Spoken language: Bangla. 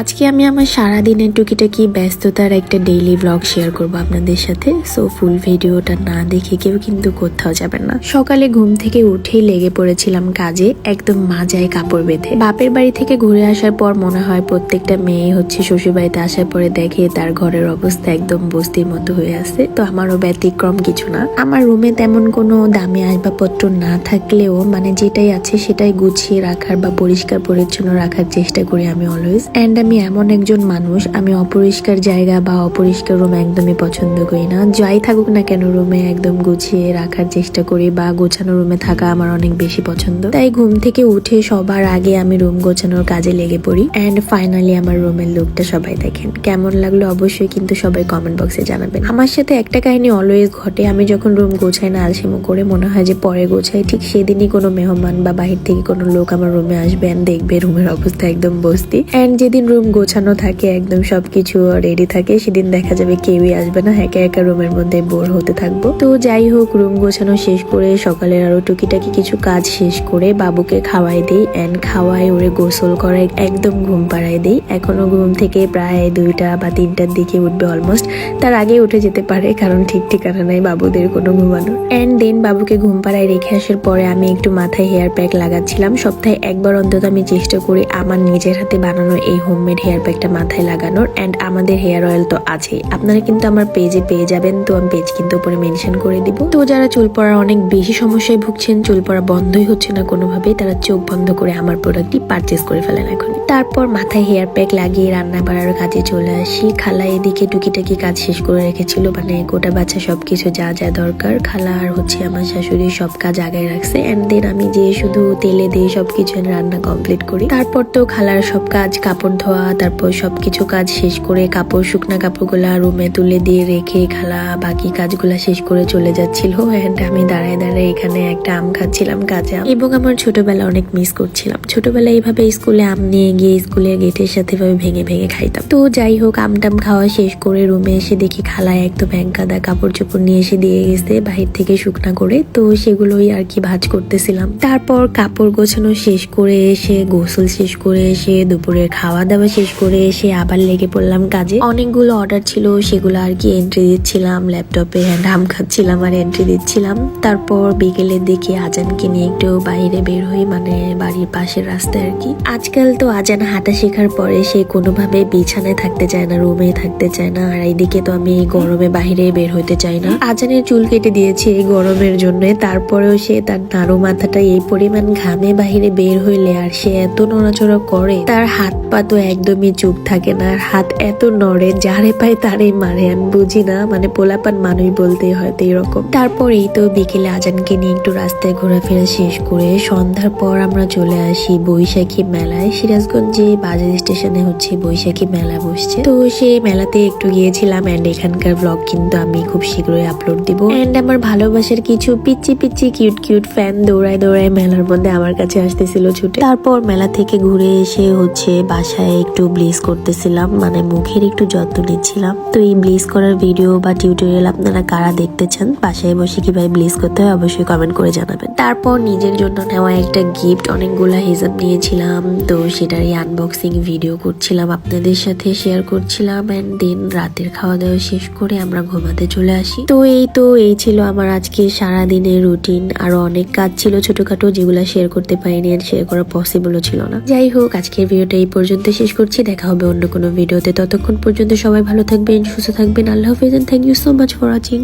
আজকে আমি আমার সারাদিনের টুকিটাকি ব্যস্ততার একটা ডেইলি ব্লগ শেয়ার করব আপনাদের সাথে। সো ফুল ভিডিওটা না দেখে কেউ কিন্তু কোথাও যাবেন না। সকালে ঘুম থেকে উঠেই লেগে পড়েছিলাম কাজে, একদম মাজায় কাপড় বেঁধে। বাপের বাড়ি থেকে ঘুরে আসার পর মনে হয় প্রত্যেকটা মেয়ে হচ্ছে শ্বশুর বাড়িতে আসার পরে দেখে তার ঘরের অবস্থা একদম বস্তির মতো হয়ে আছে। তো আমারও ব্যতিক্রম কিছু না। আমার রুমে তেমন কোনো দামি আসবাবপত্র না থাকলেও মানে যেটাই আছে সেটাই গুছিয়ে রাখার বা পরিষ্কার পরিচ্ছন্ন রাখার চেষ্টা করি আমি অলওয়েজ অ্যান্ড আমি এমন একজন মানুষ, আমি অপরিষ্কার জায়গা বা অপরিষ্কার রুম একদমই পছন্দ করি না। যাই থাকুক না কেন রুমে একদম গুছিয়ে রাখার চেষ্টা করি বা গোছানো রুমে থাকা আমার অনেক বেশি পছন্দ। তাই ঘুম থেকে উঠে সবার আগে আমি রুম গোছানোর কাজে লেগে পড়ি অ্যান্ড ফাইনালি আমার রুমের লুকটা সবাই দেখেন। কেমন লাগল অবশ্যই কিন্তু সবাই কমেন্ট বক্সে জানাবেন। আমার সাথে একটা কাহিনী অলওয়েজ ঘটে। আমি যখন রুম গোছাই না, আলসেমো করে মনে হয় যে পরে গোছাই, ঠিক সেদিনই কোনো মেহমান বা বাহির থেকে কোনো লোক আমার রুমে আসবে অ্যান্ড দেখবে রুমের অবস্থা একদম বস্তি। অ্যান্ড যেদিন রুম গোছানো থাকে, একদম সবকিছু রেডি থাকে। সেদিন দেখা যাবে কেউই আসবে না, একা একা রুমের মধ্যে বোর হতে থাকব। তো যাই হোক রুম গোছানো শেষ করে সকালের আরও টুকিটাকি কিছু কাজ শেষ করে বাবুকে খাওয়াই দিই অ্যান্ড খাওয়াই ওরে গোসল করাই, একদম ঘুম পাড়াই দিই। এখনও ঘুম থেকে প্রায় দুইটা বা তিনটার দিকে উঠবে অলমোস্ট তার আগে উঠে যেতে পারে, কারণ ঠিক ঠিকানা নাই বাবুদের কোনো ঘুমানোর। অ্যান্ড দেন বাবুকে ঘুম পাড়ায় রেখে আসার পরে আমি একটু মাথায় হেয়ার প্যাক লাগাচ্ছিলাম। সপ্তাহে একবার অন্তত আমি চেষ্টা করি আমার নিজের হাতে বানানো এই হোমমেড হেয়ার প্যাকটা মাথায় লাগানোর অ্যান্ড আমাদের হেয়ার অয়েল তো আছে আপনারা কিন্তু আমার পেজে পেয়ে যাবেন, তো আমি পেজ কিন্তু উপরে মেনশন করে দিব। তো যারা চুল পড়ার অনেক বেশি সমস্যায় ভুগছেন, চুল পড়া বন্ধই হচ্ছে না কোনোভাবেই, তারা চোখ বন্ধ করে আমার প্রোডাক্টটি পারচেস করে ফেলেন এখন তারপর মাথায় হেয়ার প্যাক লাগিয়ে রান্না বাড়ার কাজে চলে আসি। খালা এদিকে টুকিটাকি কাজ শেষ করে রেখেছিল মানে গোটা বাচ্চা সবকিছু যা যা দরকার। খালা আর হচ্ছে আমার শাশুড়ি সব কাজ আগায় রাখছে অ্যান্ড দেন আমি যে শুধু তেলে দিয়ে সবকিছু রান্না কমপ্লিট করি। তারপর তো খালার সব কাজ, কাপড় ধোয়া তারপর সবকিছু কাজ শেষ করে কাপড়, শুকনা কাপড়গুলা রুমে তুলে দিয়ে রেখে খালা, বাকি কাজগুলা শেষ করে চলে যাচ্ছিল। এন্ড আমি দাঁড়ায় দাঁড়ায় এখানে একটা আম খাচ্ছিলাম, কাঁচা। এবং আমার ছোটবেলা অনেক মিস করছিলাম। ছোটবেলায় এইভাবে স্কুলে আম নিয়ে গিয়ে স্কুলের গেটের সাথে এভাবে ভেঙে ভেঙে খাইতাম। তো যাই হোক আম টাম খাওয়া শেষ করে রুমে এসে দেখি খালায় একদম এক গাদা কাপড় চোপড় নিয়ে এসে দিয়ে গেছে বাহির থেকে শুকনা করে। তো সেগুলোই আর কি ভাজ করতেছিলাম। তারপর কাপড় গোছানো শেষ করে এসে, গোসল শেষ করে এসে দুপুরের খাওয়া দাওয়া শেষ করে এসে আবার লেগে পড়লাম কাজে। অনেকগুলো অর্ডার ছিল, সেগুলো আর কি এন্ট্রি দিচ্ছিলাম ল্যাপটপে হ্যান্ড আম খাচ্ছিলাম আর এন্ট্রি দিচ্ছিলাম। তারপর বিকেলে দেখি আজানকে নিয়ে একটু বাইরে বের হই মানে বাড়ির পাশের রাস্তায় আর কি। আজকাল তো আজান হাঁটা শেখার পরে সে কোনোভাবে বিছানায় থাকতে চায় না রুমে থাকতে চায় না, আর এইদিকে তো আমি গরমে বাইরে বের হতে চাই না। আজানের চুল কেটে দিয়েছি এই গরমের জন্য, তারপরেও সে তার নাড়ু মাথাটা এই পরিমাণ ঘামে বাহিরে বের হইলে আর সে এত নড়াচড়া করে, তার হাত পা তো একদমই চুপ থাকে না, আর হাত এত নড়ে, যারে পায় তারই মারে, আমি বুঝি না মানে পোলাপান মানুষ বলতে হয়তো এরকম। তারপর এই তো বিকেলে আজানকে নিয়ে একটু রাস্তায় ঘোরাফেরা শেষ করে সন্ধ্যার পর আমরা চলে আসি বৈশাখী মেলায়। সিরাজগঞ্জে বাজার স্টেশনে হচ্ছে বৈশাখী মেলা বসছে। তো সেই মেলাতে একটু গিয়েছিলাম অ্যান্ড এখানকার ব্লগ কিন্তু আমি খুব শীঘ্রই আপলোড দিব। অ্যান্ড আমার ভালোবাসার কিছু পিচ্ছি পিচ্ছি কিউট কিউট ফ্যান দৌড়ায় দৌড়ায় মেলার মধ্যে আমার কাছে আসতেছিল ছুটে। তারপর মেলা থেকে ঘুরে এসে হচ্ছে বাসায় একটু ব্লিজ করতেছিলাম মানে মুখের একটু যত্ন নিচ্ছিলাম। তো এই ব্লিজ করার ভিডিও বা টিউটোরিয়াল আপনারা কারা দেখতে চান বাসায় বসে কীভাবে ব্লিজ করতে হয় অবশ্যই কমেন্ট করে জানাবেন। তারপর নিজের জন্য নেওয়া একটা গিফট অনেকগুলা হিসাব নিয়েছিলাম, তো সেটারই আনবক্সিং ভিডিও করছিলাম আপনাদের সাথে শেয়ার করছিলাম অ্যান্ড দেন রাতের খাওয়া দাওয়া শেষ করে আমরা ঘুমাতে চলে আসি। তো এই তো, এই ছিল আমার আজকে সারা দিনের রুটিন আরও অনেক কাজ ছিল ছোটখাটো যেগুলো শেয়ার করতে পারিনি আর শেয়ার করা পসিবলও ছিল না। যাই হোক, আজকের ভিডিওটা এই পর্যন্ত শেষ করছি, দেখা হবে অন্য কোনো ভিডিওতে। ততক্ষণ পর্যন্ত সবাই ভালো থাকবেন, সুস্থ থাকবেন। আল্লাহ হাফিজ thank you so much for watching